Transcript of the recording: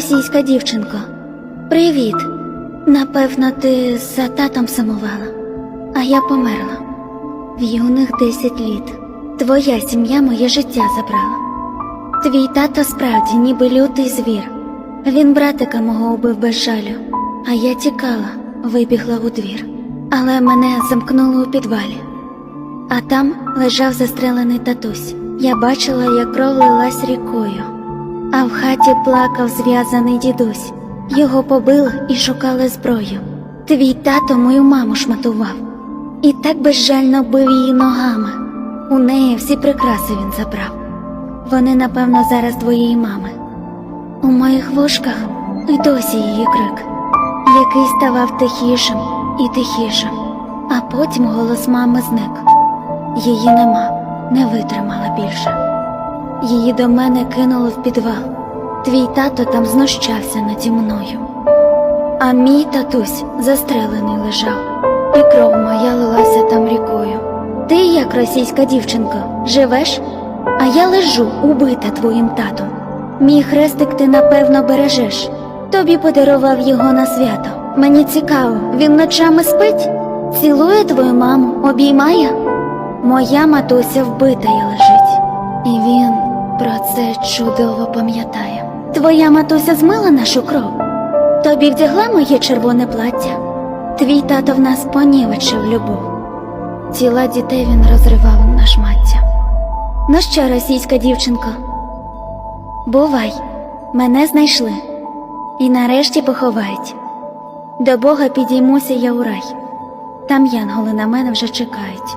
російська дівчинко. Привіт. Напевно, ти за татом сумувала, а я померла. В юних 10 літ. Твоя сім'я моє життя забрала. Твій тато справді ніби лютий звір. Він братика мого убив без жалю, а я тікала, вибігла у двір. Але мене замкнули у підвалі. А там лежав застрелений татусь. Я бачила, як кров лилась рікою, а в хаті плакав зв'язаний дідусь. Його побили і шукали зброю. Твій тато мою маму шматував і так безжально бив її ногами. У неї всі прикраси він забрав. Вони, напевно, зараз твоєї мами. У моїх вушках і досі її крик, який ставав тихішим і тихішим, а потім голос мами зник. Її нема, не витримала більше. Її до мене кинуло в підвал. Твій тато там знущався наді мною. А мій татусь застрелений лежав, і кров моя лилася там рікою. Ти, як російська дівчинка, живеш, а я лежу, убита твоїм татом. Мій хрестик ти напевно бережеш. Тобі подарував його на свято. Мені цікаво, він ночами спить, цілує твою маму, обіймає. Моя матуся вбитая лежить, і він про це чудово пам'ятає. Твоя матуся змила нашу кров. Тобі вдягла моє червоне плаття. Твій тато в нас понівечив любов. Тіла дітей він розривав на шмаття. Ну що, російська дівчинко? Бувай, мене знайшли і нарешті поховають. До Бога підіймуся я у рай. Там янголи на мене вже чекають.